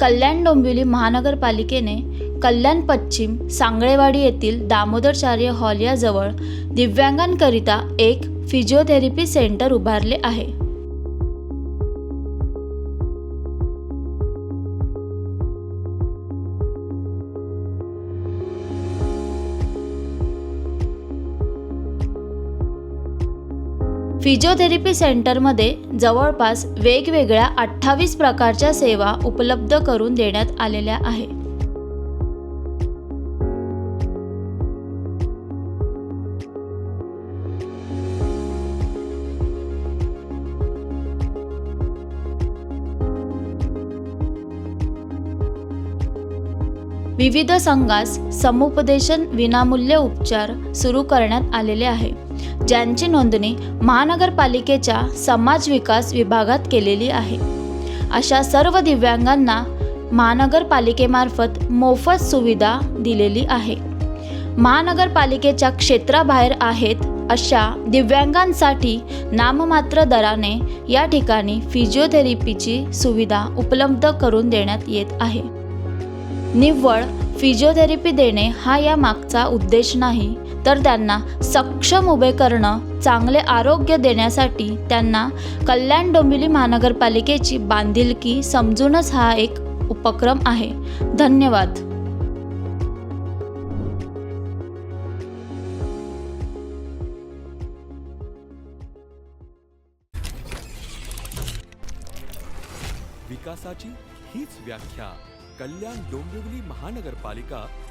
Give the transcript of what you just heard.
कल्याण डोंबिवली महानगरपालिकेने कल्याण पश्चिम सांगळेवाडी येथील दामोदरचार्य हॉल याजवळ दिव्यांगांकरिता एक फिजिओथेरपी सेंटर उभारले आहे. फिजिओथेरपी सेंटरमध्ये जवळपास वेगवेगळ्या अठ्ठावीस प्रकारच्या सेवा उपलब्ध करून देण्यात आलेल्या आहे विविध संघास समुपदेशन विनामूल्य उपचार सुरू करण्यात आलेले आहे. ज्यांची नोंदणी महानगरपालिकेच्या समाज विकास विभागात केलेली आहे. अशा सर्व दिव्यांगांना महानगरपालिकेमार्फत मोफत सुविधा दिलेली आहे. महानगरपालिकेच्या क्षेत्राबाहेर आहेत अशा दिव्यांगांसाठी नाममात्र दराने या ठिकाणी फिजिओथेरपीची सुविधा उपलब्ध करून देण्यात येत आहे. निव्वळ फिजिओथेरपी देणे हा या मागचा उद्देश नाही. तर त्यांना सक्षम उभे करणं चांगले आरोग्य देण्यासाठी त्यांना कल्याण डोंबिवली महानगरपालिकेची बांधिलकी समजूनच हा एक उपक्रम आहे. धन्यवाद. विकासाची हीच व्याख्या. कल्याण डोंबिवली महानगरपालिका